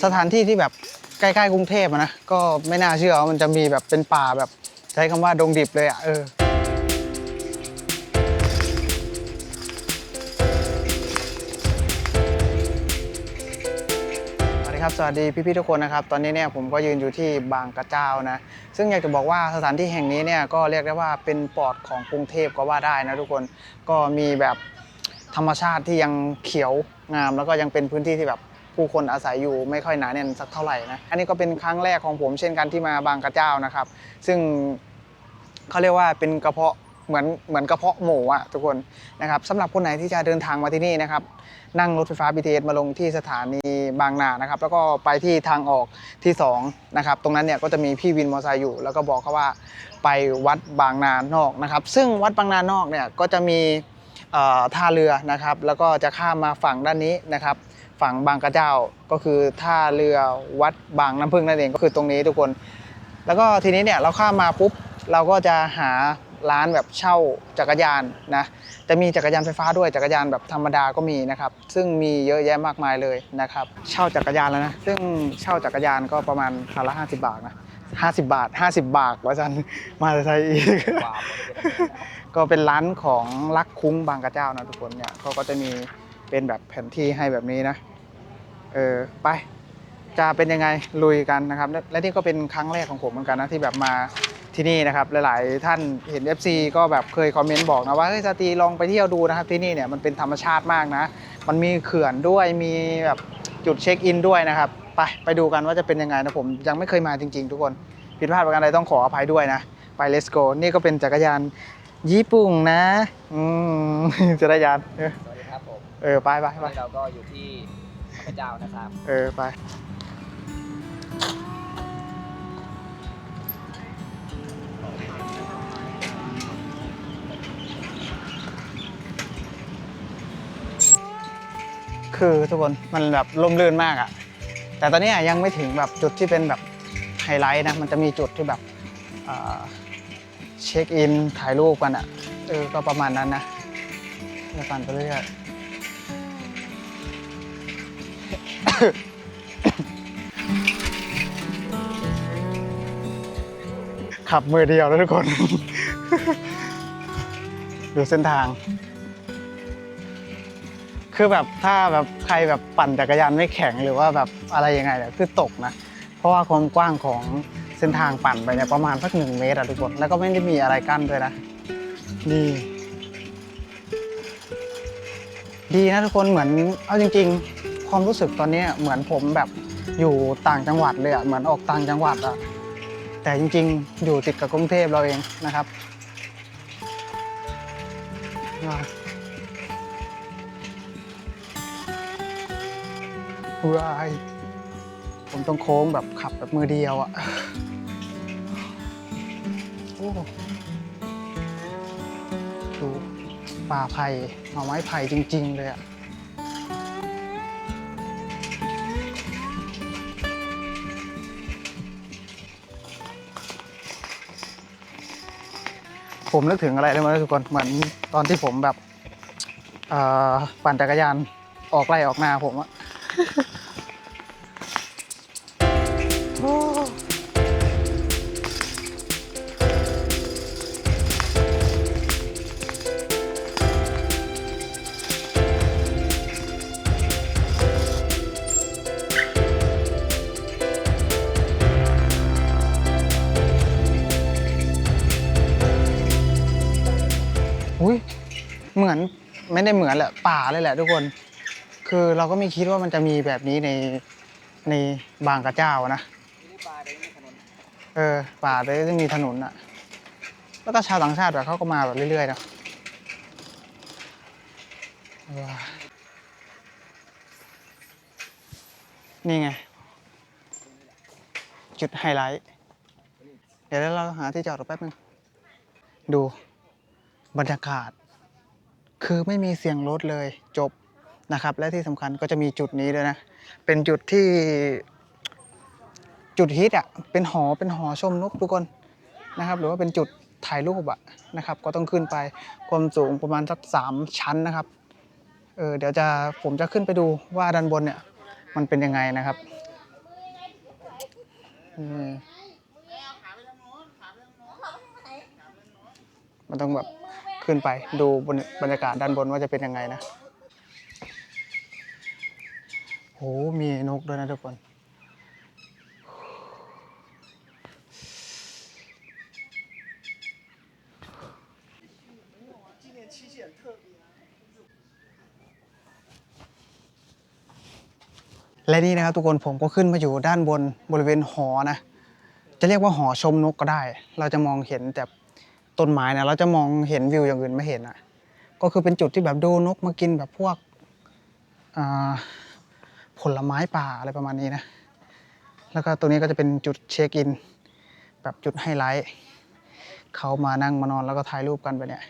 สถานที่ที่แบบใกล้ๆกรุงเทพนะก็ไม่น่าเชื่อว่ามันจะมีแบบเป็นป่าแบบใช้คำว่าดงดิบเลยอะเออสวัสดีครับสวัสดีพี่ๆทุกคนนะครับตอนนี้เนี่ยผมก็ยืนอยู่ที่บางกระเจ้านะซึ่งอยากจะบอกว่าสถานที่แห่งนี้เนี่ยก็เรียกได้ว่าเป็นปอดของกรุงเทพก็ว่าได้นะทุกคนก็มีแบบธรรมชาติที่ยังเขียวงาม แล้วก็ยังเป็นพื้นที่ที่แบบ ผู้คนอาศัยอยู่ไม่ค่อยหนาแน่นสักเท่าไหร่นะอันนี้ก็เป็นครั้งแรกของผมเช่นกันที่มาบางกระเจ้านะครับ ซึ่งเขาเรียกว่าเป็นกระเพาะเหมือนเหมือนกระเพาะหมูอะทุกคนนะครับสำหรับคนไหนที่จะเดินทางมาที่นี่นะครับนั่งรถไฟฟ้า BTS มาลงที่สถานีบางนานะครับ แล้วก็ไปที่ทางออกที่2นะครับตรงนั้นเนี่ยก็จะมีพี่วินมอเตอร์ไซค์อยู่ แล้วก็บอกเขาว่าไปวัดบางนานอกนะครับ ซึ่งวัดบางนานอกเนี่ยก็จะมีท่าเรือนะครับ แล้วก็จะข้ามมาฝั่งด้านนี้นะครับ ฝั่งบางกระเจ้าก็คือท่าเรือวัดบางน้ำพึ่งนั่นเองก็คือตรงนี้ทุกคน แล้วก็ทีนี้เนี่ยเราข้ามมาปุ๊บเราก็จะหาร้านแบบเช่าจักรยานนะจะมีจักรยานไฟฟ้าด้วยจักรยานแบบธรรมดาก็มีนะครับ ซึ่งมีเยอะแยะมากมายเลยนะครับ เช่าจักรยานแล้วนะซึ่งเช่าจักรยานก็ประมาณคันละ50บาทนะ50บาท50บบาทว่าจันมาจะใช้อีกก็เป็นร้านของรักคุ้งบางกระเจ้านะทุกคนเนี่ยเขาก็จะมีเป็นแบบแผนที่ให้แบบนี้นะ เออไป จะเป็นยังไงลุยกันนะครับและและนี่ก็เป็นครั้งแรกของผมเหมือนกันนะที่แบบมาที่นี่นะครับหลาย ๆ ท่านเห็น FC ก็แบบเคยคอมเมนต์บอกนะว่าเฮ้ยสตรีลองไปเที่ยวดูนะครับที่นี่เนี่ยมันเป็นธรรมชาติมากนะ มันมีเขื่อนด้วยมีแบบจุดเช็คอินด้วยนะครับ ไปไปดูกันว่าจะเป็นยังไงนะผมยังไม่เคยมาจริง ๆ ทุกคนผิดพลาดประการใดต้องขออภัยด้วยนะ ไป let's go นี่ก็เป็นจักรยานญี่ปุ่นนะอืมจักรยานเออสวัสดีครับผมเออไปไปวันไปนี้เราก็อยู่ที่ พระเจ้านะครับ เออไป คือทุกคนมันแบบร่มรื่นมากอะแต่ตอนนี้ยังไม่ถึงแบบจุดที่เป็นแบบไฮไลท์นะ มันจะมีจุดที่แบบเช็คอินถ่ายรูปกันอะเออ ก็ประมาณนั้นนะแล้วกันไปเรื่อยๆ ขับมือเดียวแล้วทุกคน ดูเส้นทาง คือแบบถ้าแบบใครแบบปั่นจักรยานไม่แข็งหรือว่าแบบอะไรยังไงเนี่ยคือตกนะ เพราะว่าความกว้างของเส้นทางปั่นไปเนี่ยประมาณสักหนึ่งเมตรอะทุกคน แล้วก็ไม่ได้มีอะไรกั้นด้วยนะ นี่ ดีนะทุกคนเหมือนเอาจริง ๆ ความรู้สึกตอนนี้เหมือนผมแบบอยู่ต่างจังหวัดเลยอะเหมือนออกต่างจังหวัดอะแต่จริงๆ อยู่ติดกับกรุงเทพเราเองนะครับวายผมต้องโค้งแบบขับแบบมือเดียวอะ่ะดูป่าไผ่หน่อไม้ไผ่จริง ๆ เลยอะ ผมนึกถึงอะไรเลยมั้ยทุกคนเหมือนตอนที่ผมแบบปั่นจักรยานออกไล่ออกนาผมอะ ไม่ได้เหมือนแหละป่าเลยแหละทุกคน คือเราก็ไม่คิดว่ามันจะมีแบบนี้ในในบางกระเจ้านะเออป่าเลยจะมีถนนอะแล้วก็ชาวต่างชาติแบบเขาก็มาแบบเรื่อยๆนะนี่ไง จุดไฮไลท์ เดี๋ยวเราหาที่จอดรถแป๊บนึง ดูบรรยากาศ คือไม่มีเสียงรถเลยจบนะครับ และที่สำคัญก็จะมีจุดนี้ด้วยนะ เป็นจุดที่จุดฮิตอะเป็นหอเป็นหอชมนกทุกคนนะครับ หรือว่าเป็นจุดถ่ายรูปอะนะครับ ก็ต้องขึ้นไปความสูงประมาณสักสามชั้นนะครับเออเดี๋ยวจะผมจะขึ้นไปดูว่าด้านบนเนี่ย มันเป็นยังไงนะครับมันต้องแบบ ขึ้นไปดูบรรยากาศด้านบนว่าจะเป็นยังไงนะโหมีนกด้วยนะทุกคนและนี่นะครับทุกคนผมก็ขึ้นมาอยู่ด้านบนบริเวณหอนะ จะเรียกว่าหอชมนกก็ได้ เราจะมองเห็นแต่ ต้นไม้นะเราจะมองเห็นวิวอย่างอื่นไม่เห็นอะ ก็คือเป็นจุดที่แบบดูนกมากินแบบพวกผลไม้ป่าอะไรประมาณนี้นะ แล้วก็ตรงนี้ก็จะเป็นจุดเช็คอิน แบบจุดไฮไลท์เขามานั่งมานอนแล้วก็ถ่ายรูปกันไปเนี่ย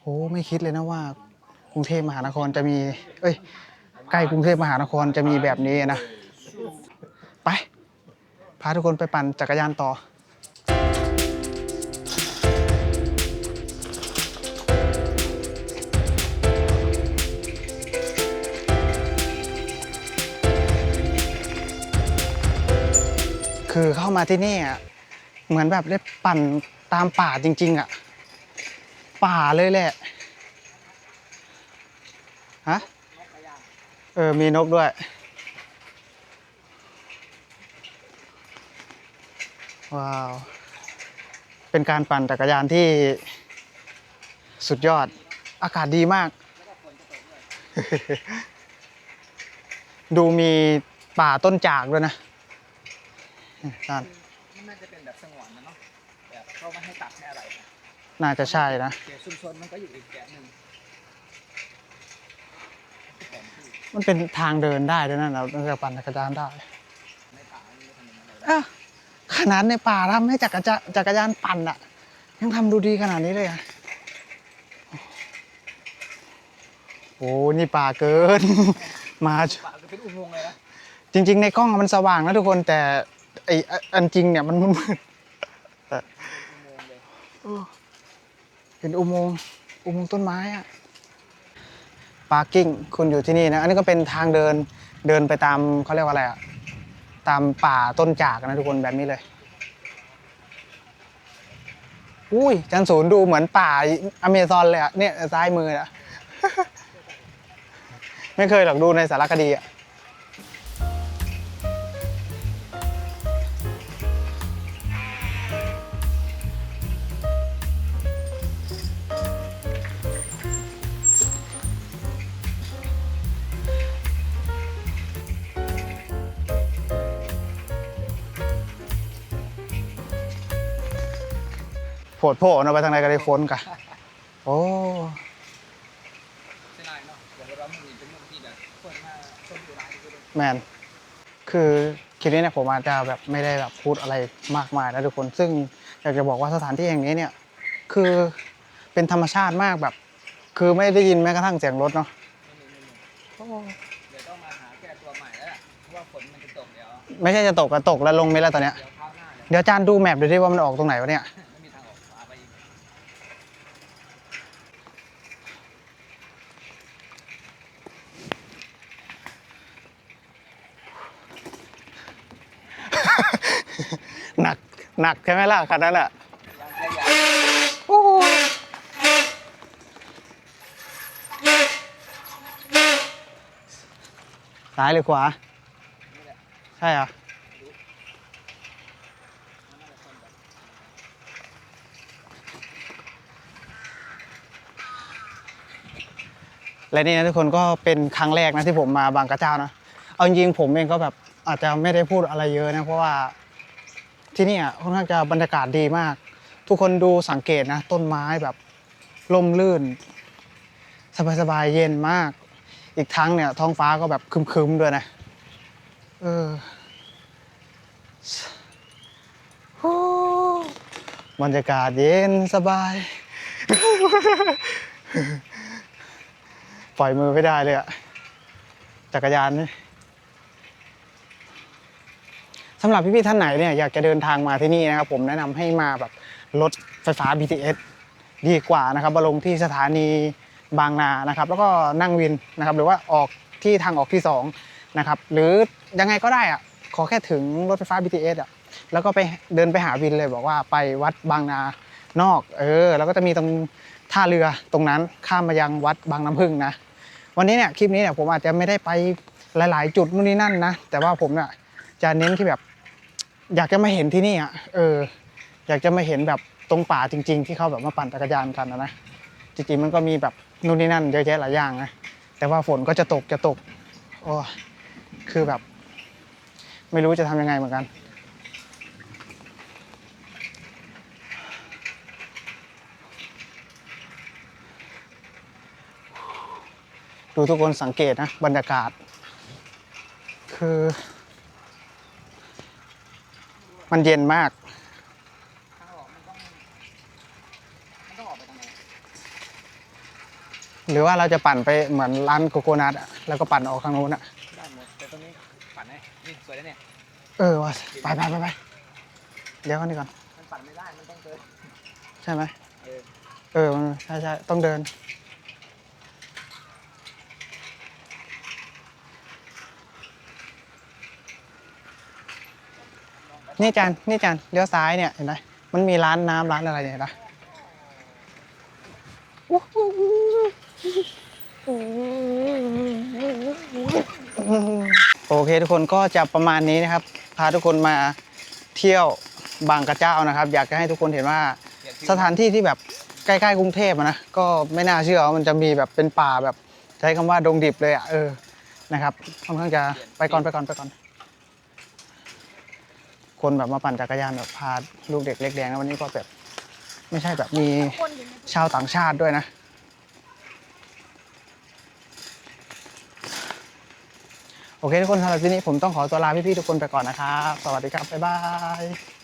โอ้ไม่คิดเลยนะว่ากรุงเทพมหานครจะมี เอ้ย ใกล้กรุงเทพมหานครจะมีแบบนี้นะ ไป พาทุกคนไปปั่นจักรยานต่อ คือเข้ามาที่นี่อะเหมือนแบบได้ปั่นตามป่าจริง ๆ อะ ป่าเลยแหละ ฮะ เออ มีนกด้วย ว้าว เป็นการปั่นจักรยานที่สุดยอด อากาศดีมาก ดูมีป่าต้นจากด้วยนะนั่นมันน่าจะเป็นแบบสงวนนะเนาะแบบเขาไม่ให้ตัดไม่อะไรนะน่าจะใช่นะเขตชุมชนมันก็อยู่อีกแกะหนึ่งแผนที่มันเป็นทางเดินได้ด้วยนะเราเราจะปั่นจักรยานได้ในป่ามันมีถนนอะไรอะ ขนาดในป่าทำให้จักรยานจักรยานปั่นอะยังทำดูดีขนาดนี้เลยอะโอ้นี่ป่าเกิน มาป่าก็เป็นอุโมงค์เลยนะจริง ๆ ในกล้องมันสว่างนะทุกคนแต่ไออันจริงเนี่ยมันมืดอุโมงค์เลยๆเป็นอุโมงค์อุโมงค์ต้นไม้อะปาร์กิ้งคุณอยู่ที่นี่นะ อันนี้ก็เป็นทางเดินเดินไปตามเขาเรียกว่าอะไรอะ ตามป่าต้นจากนะทุกคนแบบนี้เลย อุ้ยจันศูนย์ดูเหมือนป่าอเมซอนเลยอะเนี่ยซ้ายมืออะไม่เคยหรอกดูในสารคดีอะ ดโผล่เอาไปทางไหนก็ได้ฝนกะโอ้นาะเดี๋ยวเราไม่มีเป็นเรื่องที่แบบคนมาคนอยู่ร้านก็เลยแมนคือคลิปนี้เนี่ยผมอาจจะแบบไม่ได้แบบพูดอะไรมากมายนะทุกคน ซึ่งอยากจะบอกว่าสถานที่แห่งนี้เนี่ยคือเป็นธรรมชาติมากแบบ คือไม่ได้ยินแม้กระทั่งเสียงรถเนาะเดี๋ยวต้องมาหาแก้ตัวใหม่แล้วเพราะว่าฝนมันจะตกเดี๋ยวไม่ใช่จะตกก็ตกแล้วลงไม่แล้วตอนเนี้ยเดี๋ยวคราวหน้าเลยเดี๋ยวจานดูแมพดูดิว่ามันออกตรงไหนวะเนี่ย ไม่มีทางออกขวาไปอีก หนัก หนักใช่ไหมล่ะคันนั้นอะยังขยายโอ้ซ้ายหรือขวานี่แหละใช่เหรอะมันน่าจะคนแบบและนี่นะทุกคนก็เป็นครั้งแรกนะที่ผมมาบางกระเจ้านะ เอาจริงๆผมเองก็แบบอาจจะไม่ได้พูดอะไรเยอะนะเพราะว่า ที่นี่ค่อนข้างจะบรรยากาศดีมาก ทุกคนดูสังเกตนะ ต้นไม้แบบร่มรื่น สบายๆเย็นมาก อีกทั้งเนี่ยท้องฟ้าก็แบบคึมๆด้วยนะเออบรรยากาศเย็นสบาย ปล่อยมือไม่ได้เลยอะจักรยานนี่ สำหรับพี่ๆท่านไหนเนี่ยอยากจะเดินทางมาที่นี่นะครับผมแนะนำให้มาแบบรถไฟฟ้า BTS ดีกว่านะครับมาลงที่สถานีบางนานะครับ แล้วก็นั่งวินนะครับ หรือว่าออกที่ทางออกที่สองนะครับหรือยังไงก็ได้อะขอแค่ถึงรถไฟฟ้า BTS อะแล้วก็ไปเดินไปหาวินเลยบอกว่าไปวัดบางนานอก เออ แล้วก็จะมีตรงท่าเรือตรงนั้นข้ามมายังวัดบางน้ำพึ่งนะ วันนี้เนี่ยคลิปนี้เนี่ยผมอาจจะไม่ได้ไปหลาย ๆ จุดนู่นนี่นั่นนะ แต่ว่าผมเนี่ยจะเน้นที่แบบ อยากจะมาเห็นที่นี่อะเออ อยากจะมาเห็นแบบตรงป่าจริง ๆ ที่เขาแบบมาปั่นจักรยานกันนะนะจริงๆมันก็มีแบบนู่นนี่นั่นเยอะแยะหลายอย่างนะแต่ว่าฝนก็จะตกจะตกโอ้คือแบบ ไม่รู้จะทำยังไงเหมือนกัน ดูทุกคนสังเกตนะบรรยากาศ คือ มันเย็นมากทางออกมันต้องมันต้องออกไปทางไหนหรือว่าเราจะปั่นไปเหมือนร้านโกโก้นัทอะแล้วก็ปั่นออกข้างโน้นอะได้หมดแต่ตรงนี้ปั่นไหมนี่สวยแล้วเนี่ย เออว่ะไปไปไปไปเดี๋ยวกันดีก่อนมันปั่นไม่ได้ มันต้องเดินใช่ไหมเออ เออมันใช่ใช่ต้องเดิน นี่จานนี่จานเลี้ยวซ้ายเนี่ยเห็นไหมมันมีร้านน้ำร้านอะไรเนี่ยเห็นะโอเคทุกคนก็จะประมาณนี้นะครับ พาทุกคนมาเที่ยวบางกระเจ้านะครับ อยากจะให้ทุกคนเห็นว่าสถานที่ที่แบบใกล้ๆกรุงเทพนะก็ไม่น่าเชื่อว่ามันจะมีแบบเป็นป่าแบบใช้คำว่าดงดิบเลยอะเออนะครับค่อนข้างจะไปก่อนไปก่อนไปก่อน คนแบบมาปั่นจักรยานแบบพาลูกเด็กเล็กแดงนะวันนี้ก็แบบไม่ใช่แบบมีชาวต่างชาติด้วยนะ โอเคทุกคนสำหรับที่นี้ผมต้องขอตัวลาพี่ๆทุกคนไปก่อนนะครับ สวัสดีครับ บ๊ายบาย